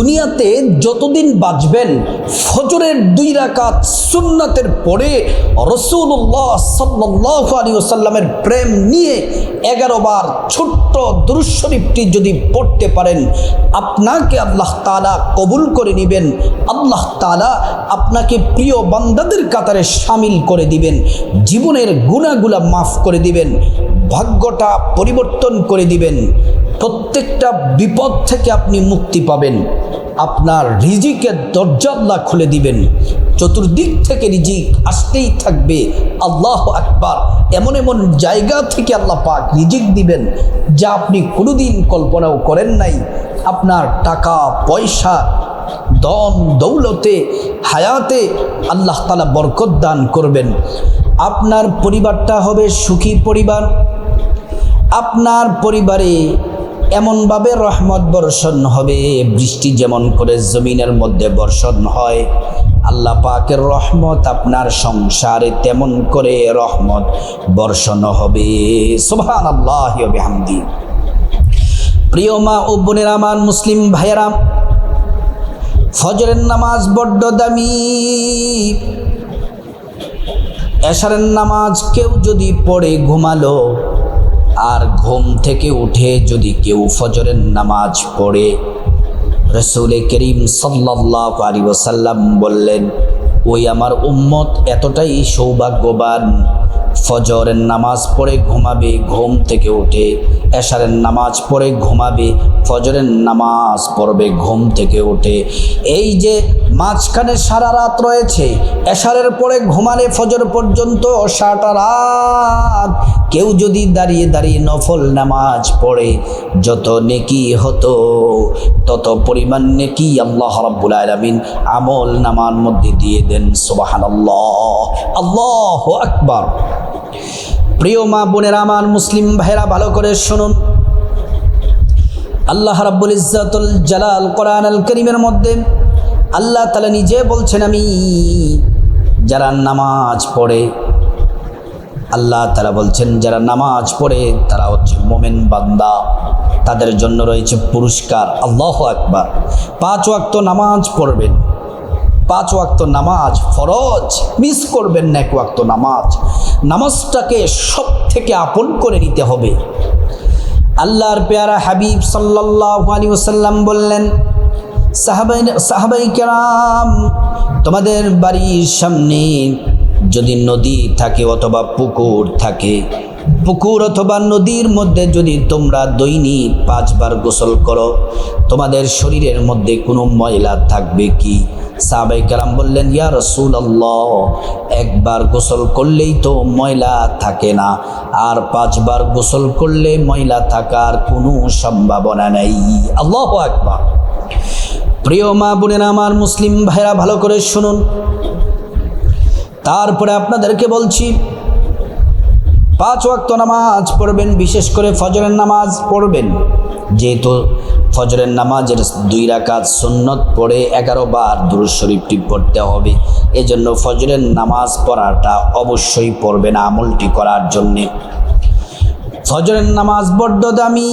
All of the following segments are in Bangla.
দুনিয়াতে যতদিন বাঁচবেন, ফজরের দুই রাকাত সুন্নাতের পরে রসুল্লাহ সাল্লাহ আলী ওসাল্লামের প্রেম নিয়ে এগারো বার ছোট্ট দুরুশরীফটি যদি পড়তে পারেন, আপনাকে আল্লাহ তালা কবুল করে নেবেন। আল্লাহ তালা আপনাকে প্রিয় বান্দাদের কাতারে সামিল করে দিবেন। জীবনের গুণাগুলা মাফ করে দিবেন। ভাগ্যটা পরিবর্তন করে দিবেন। প্রত্যেকটা বিপদ থেকে আপনি মুক্তি পাবেন। আপনার রিজিকের দরজা আল্লাহ খুলে দিবেন। চতুর্দিক থেকে রিজিক আসতেই থাকবে। আল্লাহ আকবার। এমন এমন জায়গা থেকে আল্লাহ পাক রিজিক দিবেন, যা আপনি কোনোদিন কল্পনাও করেন নাই। আপনার টাকা, পয়সা দম দৌলতে, হায়াতে আল্লাহ তালা বরকত দান করবেন। আপনার পরিবারটা হবে সুখী পরিবার। আপনার পরিবারে এমনভাবে রহমত বর্ষণ হবে, বৃষ্টি যেমন করে জমিনের মধ্যে বর্ষণ হয়, আল্লাহ পাকের রহমত আপনার সংসারে তেমন করে রহমত বর্ষণ হবে। সুবহান আল্লাহ হামদি প্রিয় মা ও বোনের আমার মুসলিম ভাইয়েরা, ফজরের নামাজ বড্ড দামি। এশারের নামাজ কেউ যদি পড়ে ঘুমালো আর ঘুম থেকে উঠে যদি কেউ ফজরের নামাজ পড়ে, রসুল করিম সাল্লাহ আলী ওসাল্লাম বললেন, ওই আমার উম্মত এতটাই সৌভাগ্যবান ফজরের নামাজ পড়ে ঘুমাবে, ঘুম থেকে উঠে এশারের নামাজ পড়ে ঘুমাবে, ফজরের নামাজ পড়বে, ঘুম থেকে উঠে। এই যে মাঝখানে সারা রাত রয়েছে, এশারের পরে ঘুমালে ফজর পর্যন্ত সারাটা রাত কেউ যদি দাঁড়িয়ে দাঁড়িয়ে নফল নামাজ পড়ে, যত নেকি হতো, তত পরিমাণ নেকি আল্লাহ রাব্বুল আলামিন আমল নামার মধ্যে দিয়ে দেন, সুবহানাল্লাহ। আল্লাহ আকবার। প্রিয় মা বোনের, আমার মুসলিম ভাইরা ভালো করে শুনুন। আল্লাহ রাব্বুল ইজ্জাতুল জালাল কোরআন আল করিমের মধ্যে আল্লাহ তালা নিজে বলছেন, আমি যারা নামাজ পড়ে, আল্লাহ তারা বলছেন, যারা নামাজ পড়ে, তারা হচ্ছে মোমেন বান্দা। তাদের জন্য রয়েছে পুরস্কার। আল্লাহ আকবার। পাঁচ ওয়াক্ত নামাজ পড়বেন। পাঁচ ওয়াক্ত নামাজ ফরজ। মিস করবেন না এক ওয়াক্ত নামাজ। নামাজটাকে সব থেকে আপন করে নিতে হবে। আল্লাহর পেয়ারা হাবিব সাল্লাহ আলী ওসাল্লাম বললেন, সাহাবাই সাহাবাই কেরাম, তোমাদের বাড়ির সামনে যদি নদী থাকে অথবা পুকুর থাকে, পুকুর অথবা নদীর মধ্যে যদি তোমরা দৈনিক পাঁচবার গোসল করো, তোমাদের শরীরের মধ্যে কোনো ময়লা থাকবে কি? সাহাবাই কালাম বললেন, ইয়া রসুল আল্লাহ একবার গোসল করলেই তো ময়লা থাকে না। আর পাঁচবার গোসল করলে ময়লা থাকার কোনো সম্ভাবনা নেই। আল্লাহ একবার প্রিয় মা বোনেরা, আমার মুসলিম ভাইরা ভালো করে শুনুন। তারপরে আপনাদেরকে বলছি পাঁচ ওয়াক্ত নামাজ পড়বেন, বিশেষ করে ফজরের নামাজ পড়বেন। যেহেতু ফজরের নামাজের দুই রাকাত সুন্নত পড়ে এগারো বার দুরুদ শরীফটি পড়তে হবে, এজন্য ফজরের নামাজ পড়াটা অবশ্যই পড়বেন আমলটি করার জন্যে। ফজরের নামাজ বড্ড দামি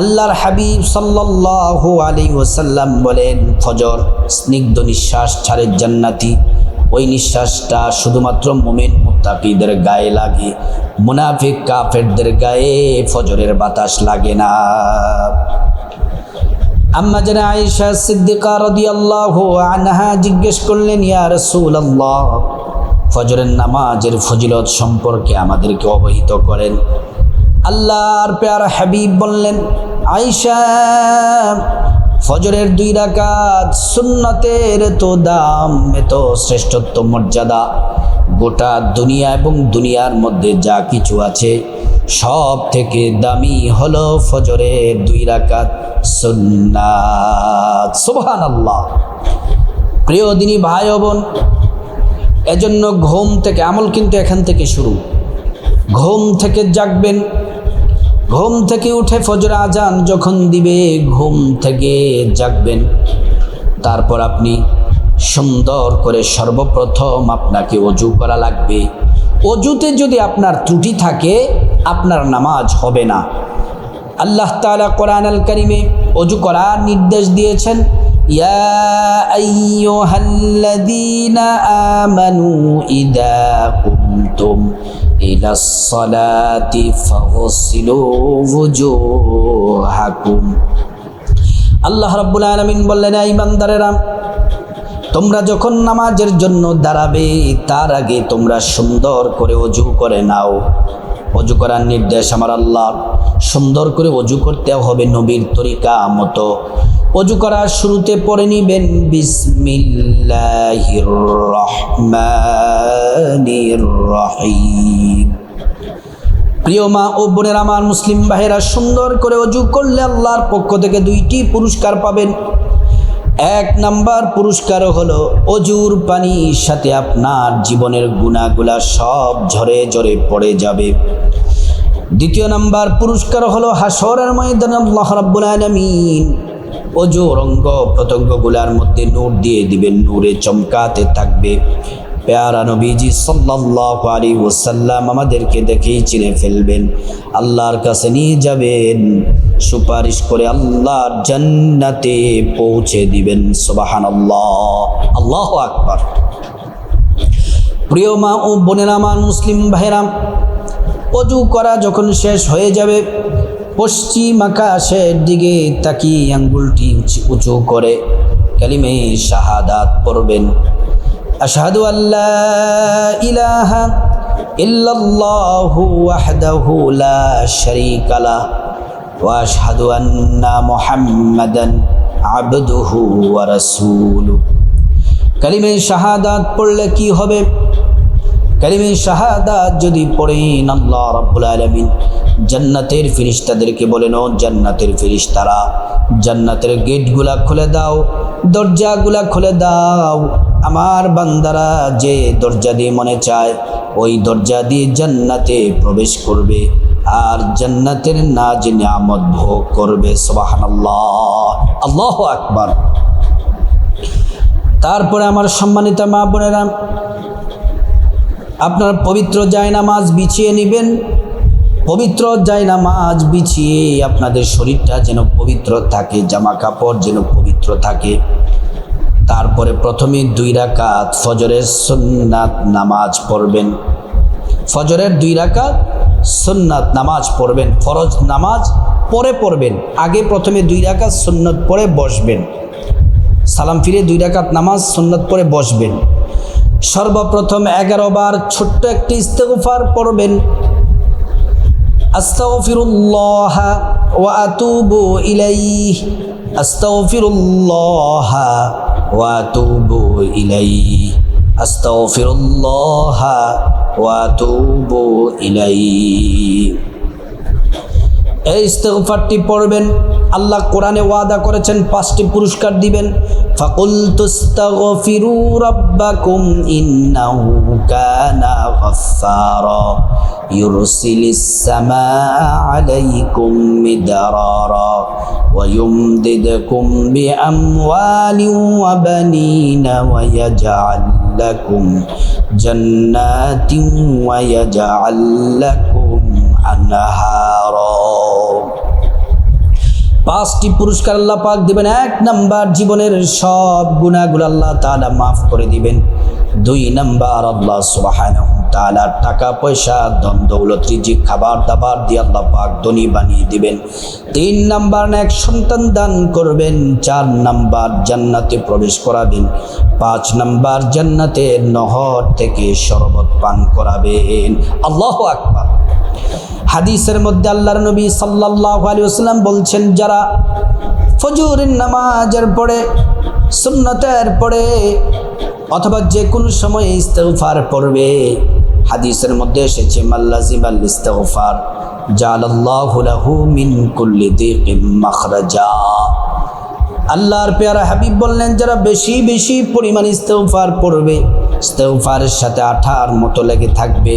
আল্লাহর হাবিব সাল্লাহ আলী ওসাল্লাম বলেন, ফজর স্নিগ্ধ নিঃশ্বাস ছাড়ে জান্নাতি। ওই নিঃশ্বাসটা শুধুমাত্র মোমেন মুত্তাকিদের গায়ে লাগে, মুনাফিক কাফেরদের গায়ে ফজরের বাতাস লাগে না। আম্মা যেন আয়েশা সিদ্দিকা রাদিয়াল্লাহু আনহা জিজ্ঞেস করলেন, ইয়া রাসূলুল্লাহ, ফজরের নামাজের ফজিলত সম্পর্কে আমাদেরকে অবহিত করেন। আল্লাহর পেয়ার হাবিব বললেন, আয়েশা ফজরের দুই রাকাত সুন্নতের তো দাম এত শ্রেষ্ঠত্ব, মর্যাদা। গোটা দুনিয়া এবং দুনিয়ার মধ্যে যা কিছু আছে, সব থেকে দামি হলো ফজরের দুই রাকাত সুন্নাত। সুবহান আল্লাহ প্রিয় দিনী ভাই বোন, এজন্য ঘুম থেকে, আমল কিন্তু এখান থেকে শুরু। ঘুম থেকে জাগবেন ঘুম থেকে উঠে ফজর আজান যখন দিবে, ঘুম থেকে জাগবেন। তারপর আপনি সুন্দর করে সর্বপ্রথম আপনাকে অজু করা লাগবে। অজুতে যদি আপনার ত্রুটি থাকে, আপনার নামাজ হবে না। আল্লাহ তালা কোরআন আল করিমে অজু করার নির্দেশ দিয়েছেন, ইয়া আমানু ইযা কুমতুম ইলা সলাতি ফাগসিলু ওয়ুজুহাকুম আল্লাহ রাব্বুল আলামিন বললেন ইমানদারেরা তোমরা যখন নামাজের জন্য দাঁড়াবে, তার আগে তোমরা সুন্দর করে অজু করে নাও। অজু করার নির্দেশ আমার আল্লাহ। সুন্দর করে অজু করতে হবে নবীর তরিকা মতো। অজু করার শুরুতে পড়ে নিবেন বিসমিল্লাহির প্রিয় মা ও বোনের আমার মুসলিম ভাইয়েরা, সুন্দর করে অজু করলে আল্লাহর পক্ষ থেকে দুইটি পুরস্কার পাবেন। এক নাম্বার পুরস্কার হলো অজুর পানির সাথে আপনার জীবনের গুণাগুলা সব ঝরে ঝরে পড়ে যাবে। দ্বিতীয় নাম্বার পুরস্কার হলো হাসরের ময়দানে আল্লাহ রাব্বুল আলামিন অজু রঙ্গ প্রত্যঙ্গগুলার মধ্যে নূর দিয়ে দিবেন, নূরে চমকাতে থাকবে। পেয়ারা নবীজি সাল্লাল্লাহু আলাইহি ওয়াসাল্লাম আমাদেরকে দেখেই চিনে ফেলবেন, আল্লাহর কাছে নিয়ে যাবেন, সুপারিশ করে আল্লাহর জান্নাতে পৌঁছে দিবেন, সুবহানাল্লাহ, আল্লাহু আকবার। প্রিয় মা ও বোনেরা মুসলিম ভাইরাম অজু করা যখন শেষ হয়ে যাবে পশ্চিম আকাশের দিকে তাকিয়ে আঙ্গুলটি উঁচু- করে কালিমে শাহাদাত পড়বেন। আশহাদু আল্লাহ ইলাহা ইল্লাল্লাহু ওয়াহদাহু লা শারীকা ওয়া আশহাদু আন্না মুহাম্মাদান আবদুহু ওয়া রাসূলুহু। কালিমে শাহাদাত পড়লে কি হবে? কালিমে শাহাদাত যদি পড়েন আল্লাহ রাব্বুল আলামিন জান্নাতের ফিরিস্তাদেরকে বলেন ও জান্নাতের ফিরিস্তারা জান্নাতের গেটগুলা খুলে দাও, দরজাগুলা খুলে দাও। আমার বান্দারা যে দরজা দিয়ে মনে চায়, ওই দরজা দিয়ে জান্নাতে প্রবেশ করবে। আর জান্নাতের নাজ নিয়ামত ভোগ করবে, সুবহানাল্লাহ। আল্লাহু আকবার। তারপরে আমার সম্মানিত মা বোনেরা, আপনার পবিত্র জায়নামাজ বিছিয়ে নেবেন। পবিত্র যায় জায়নামাজ বিছিয়ে আপনাদের শরীরটা যেন পবিত্র থাকে, জামা কাপড় যেন পবিত্র থাকে। তারপরে প্রথমে দুই রাকাত ফজরের সুন্নাত নামাজ পড়বেন। ফজরের দুই রাকাত সুন্নাত নামাজ পড়বেন, ফরজ নামাজ পরে পড়বেন, আগে প্রথমে দুই রাকাত সুন্নত পরে বসবেন। সালাম ফিরে দুই রাকাত নামাজ সুন্নত পরে বসবেন। সর্বপ্রথম এগারো বার ছোট্ট একটি ইস্তেগফার পড়বেন আস্তাগফিরুল্লাহ ওয়া আতুবু ইলাইহ আস্তাগফিরুল্লাহ ওয়া আতুবু ইলাইহ আস্তাগফিরুল্লাহ ওয়া আতুবু ইলাইহ। এই ইস্তেগফারটি পড়বেন আল্লাহ কোরআনে ওয়াদা করেছেন পাঁচটি পুরস্কার দিবেন ফাকুল তুস্তাগফিরু রাব্বাকুম ইন্নাহু কানা গাফফারা ইউরসিলিস সামাআ আলাইকুম মিদরারা ويمددكم بأموال وبنين ويجعل لكم جنات ويجعل لكم আনহারা পাঁচটি পুরস্কার আল্লাহ পাক দিবেন, এক নাম্বার জীবনের সব গুণাগুলো আল্লাহ তালা মাফ করে দিবেন, দুই নাম্বার আল্লাহ সুবাহান তালার টাকা, পয়সা ধন দৌলত রিজিক, খাবার দাবার দিয়ে আল্লাহ পাক ধনী বানিয়ে দিবেন, তিন নাম্বার এক সন্তান দান করবেন, চার নাম্বার জান্নাতে প্রবেশ করাবেন, পাঁচ নাম্বার জান্নাতে নহর থেকে শরবত পান করাবেন, আল্লাহ আকবার। হাদিসের মধ্যে আল্লাহর নবী সাল্লাল্লাহু আলাইহি ওয়াসাল্লাম বলছেন, যারা ফজরের নামাজের পরে, সুন্নতের পরে অথবা যে কোনো সময় ইস্তেগফার পড়বে, হাদিসের মধ্যে এসেছে মাল্লাজিম আল মাখরাজা। আল্লাহর পেয়ারা হাবিব বললেন, যারা বেশি বেশি পরিমাণ ইস্তেগফার পড়বে, ইস্তেগফারের সাথে আঠার মতো লেগে থাকবে।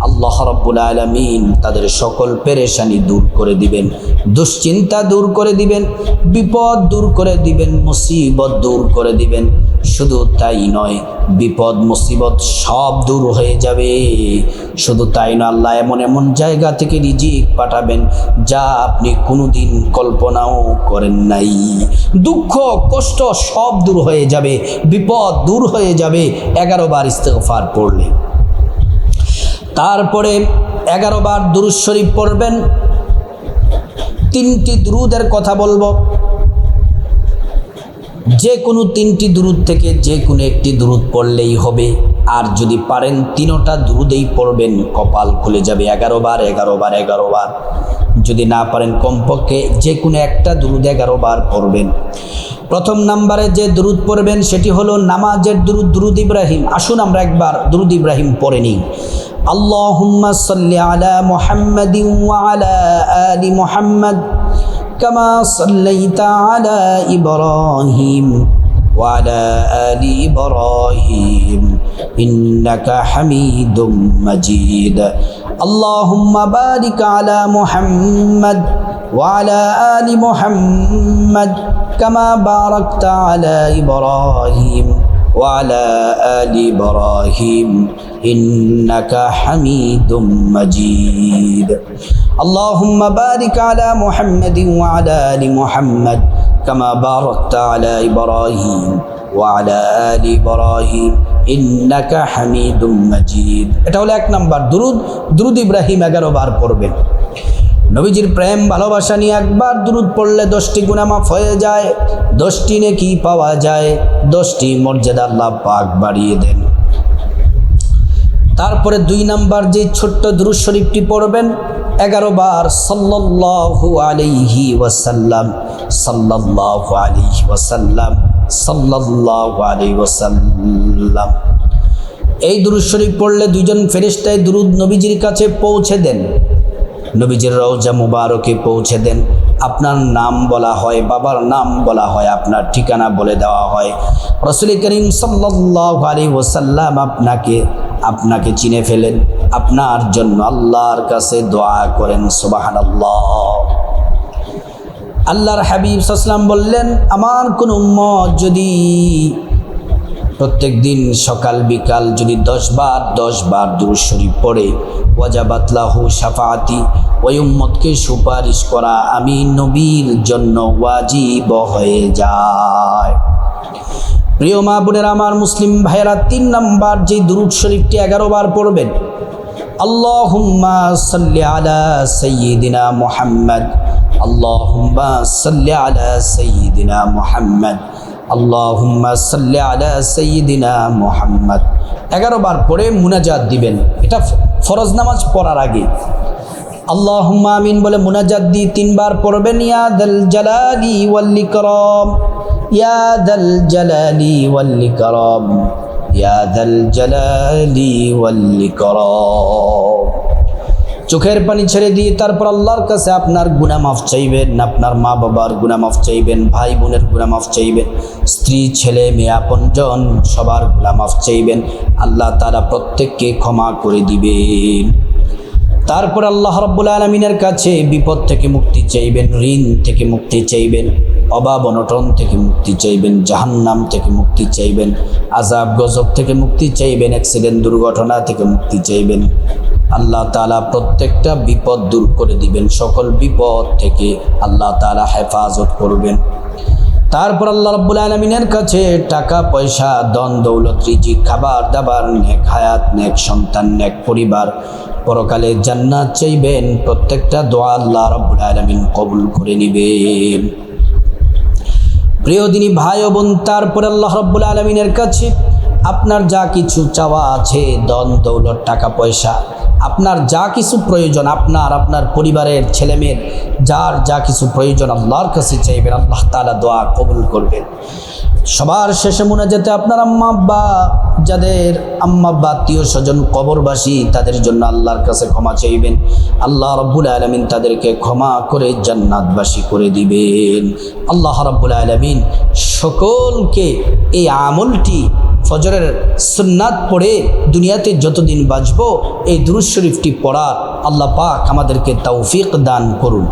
আল্লাহ রব্বুল আলমিন তাদের সকল পেরেশানি দূর করে দিবেন, দুশ্চিন্তা দূর করে দিবেন, বিপদ দূর করে দিবেন, মুসিবত দূর করে দিবেন। শুধু তাই নয়, বিপদ, মুসিবত সব দূর হয়ে যাবে। শুধু তাই না আল্লাহ এমন এমন জায়গা থেকে রিজিক পাঠাবেন যা আপনি কোনোদিন কল্পনাও করেন নাই। দুঃখ, কষ্ট সব দূর হয়ে যাবে, বিপদ দূর হয়ে যাবে, এগারো বার ইস্তেগফার পড়লে। তারপরে এগারো বার দুরুদ শরীফ পড়বেন। তিনটি দুরুদের কথা বলব। যে কোনো তিনটি দুরুদ থেকে যে কোনো একটি দুরুদ পড়লেই হবে। আর যদি পারেন তিনোটা দুরুদেই পড়বেন, কপাল খুলে যাবে এগারো বার এগারো বার এগারো বার। যদি না পারেন কমপক্ষে যে কোনো একটা দুরুদ এগারো বার পড়বেন। প্রথম নাম্বারে যে দুরুদ পড়বেন সেটি হলো নামাজের দুরুদ দুরুদ ইব্রাহিম আসুন আমরা একবার দুরুদ ইব্রাহিম পড়ে নিই اللهم صل على محمد وعلى آل محمد كما صليت على إبراهيم وعلى آل إبراهيم إنك حميد مجيد اللهم بارك على محمد وعلى آل محمد كما باركت على إبراهيم وعلى آل إبراهيم إنك حميد مجيد اللهم بارك على محمد وعلى آل محمد كما باركت على إبراهيم وعلى آل إبراهيم إنك حميد مجيد এটা হলো এক নাম্বার দুরুদ দুরুদ ইব্রাহিম এগারো বার পড়বেন নবীজির প্রেম, ভালোবাসা নিয়ে একবার দুরুদ পড়লে দশটি গুণামাফ হয়ে যায়। দশটি নেকি পাওয়া যায়। দশটি মর্যাদা আল্লাহ পাক বাড়িয়ে দেন। তারপরে দুই নাম্বার যে ছোট্ট দুরুদ শরীফটি পড়বেন, এগারো বার সাল্লাল্লাহু আলাইহি ওয়াসাল্লাম, সাল্লাল্লাহু আলাইহি ওয়াসাল্লাম, সাল্লাল্লাহু আলাইহি ওয়াসাল্লাম। এই দুরুদ শরীফ পড়লে দুজন ফেরেশতায় দুরুদ নবীজির কাছে পৌঁছে দেন। নবীজির রওজা মুবারকে পৌঁছে দেন। আপনার নাম বলা হয়, বাবার নাম বলা হয়, আপনার ঠিকানা বলে দেওয়া হয়। রসুল করিম সাল্লাহ আলী ওসাল্লাম আপনাকে আপনাকে চিনে ফেলেন। আপনার জন্য আল্লাহর কাছে দোয়া করেন সুবাহান আল্লাহর হাবিব সাসলাম বললেন, আমার কোন উম্মত যদি প্রত্যেক দিন সকাল বিকাল যদি দশ বার দশ বার দুরুদ শরীফ পড়ে ওয়াজাবাতলাহু সাফাতি ওই উম্মতকে সুপারিশ করা আমি নবীর জন্য ওয়াজিব হয়ে যায়। প্রিয় মা বোনের, আমার মুসলিম ভাইয়েরা, তিন নাম্বার যে দুরুদ শরীফটি এগারো বার পড়বেন এগারো বার পড়ে মুনাজাত দিবেন। এটা ফরজ নামাজ পড়ার আগে। আল্লাহুম্মা আমিন বলে মুনাজাত দিয়ে তিনবার পড়বেন ইয়াদাল জালালি ওয়াল ইকরাম ইয়াদাল জালালি ওয়াল ইকরাম ইয়াদাল জালালি ওয়াল ইকরাম। চোখের পানি ছেড়ে দিয়ে তারপর আল্লাহর কাছে আপনার গুণা চাইবেন, আপনার মা বাবার গুণা চাইবেন ভাই বোনের গুণা চাইবেন, স্ত্রী, ছেলে, মেয়ে, আপনজন, সবার গুণা চাইবেন, আল্লাহ তারা প্রত্যেককে ক্ষমা করে দিবেন। তারপর আল্লাহ রব্বুল আলমিনের কাছে বিপদ থেকে মুক্তি চাইবেন, ঋণ থেকে মুক্তি চাইবেন, অভাব, অনটন থেকে মুক্তি চাইবেন, জাহান্নাম থেকে মুক্তি চাইবেন আজাব গজব থেকে মুক্তি চাইবেন, অ্যাক্সিডেন্ট, দুর্ঘটনা থেকে মুক্তি চাইবেন। আল্লাহ তালা প্রত্যেকটা বিপদ দূর করে দিবেন, সকল বিপদ থেকে আল্লাহ তালা হেফাজত করবেন। তারপর আল্লাহ রব্বুল আলমিনের কাছে টাকা, পয়সা দন দৌলত রিজি খাবার, দাবার, নেক হায়াত, নেক সন্তান, নেক পরিবার পরকালে জান্নাত চাইবেন। প্রত্যেকটা দোয়া আল্লাহ রব্বুল আলমিন কবুল করে নিবেন। প্রিয় দিনী ভাই ও বোন, তারপর আল্লাহ রব্বুল আলমিনের কাছে আপনার যা কিছু চাওয়া আছে দন দৌলত, টাকা, পয়সা আপনার যা কিছু প্রয়োজন আপনার আপনার পরিবারের ছেলেমেয়ের, যার যা কিছু প্রয়োজন আল্লাহর কাছে চাইবেন, আল্লাহ তালা দোয়া কবুল করবেন। সবার শেষে মনে যেতে আপনার আম্মা আব্বা, যাদের আম্মা আব্বা, আত্মীয় স্বজন, কবরবাসী, তাদের জন্য আল্লাহর কাছে ক্ষমা চাইবেন। আল্লাহ রব্বুল আলমিন তাদেরকে ক্ষমা করে জান্নাতবাসী করে দিবেন। আল্লাহ রব্বুল আলমিন সকলকে এই আমলটি ফজরের সুন্নাত পড়ে দুনিয়াতে যতদিন বাঁচব, এই দুরুজ শরীফটি পড়া আল্লাহ পাক আমাদেরকে তৌফিক দান করুন।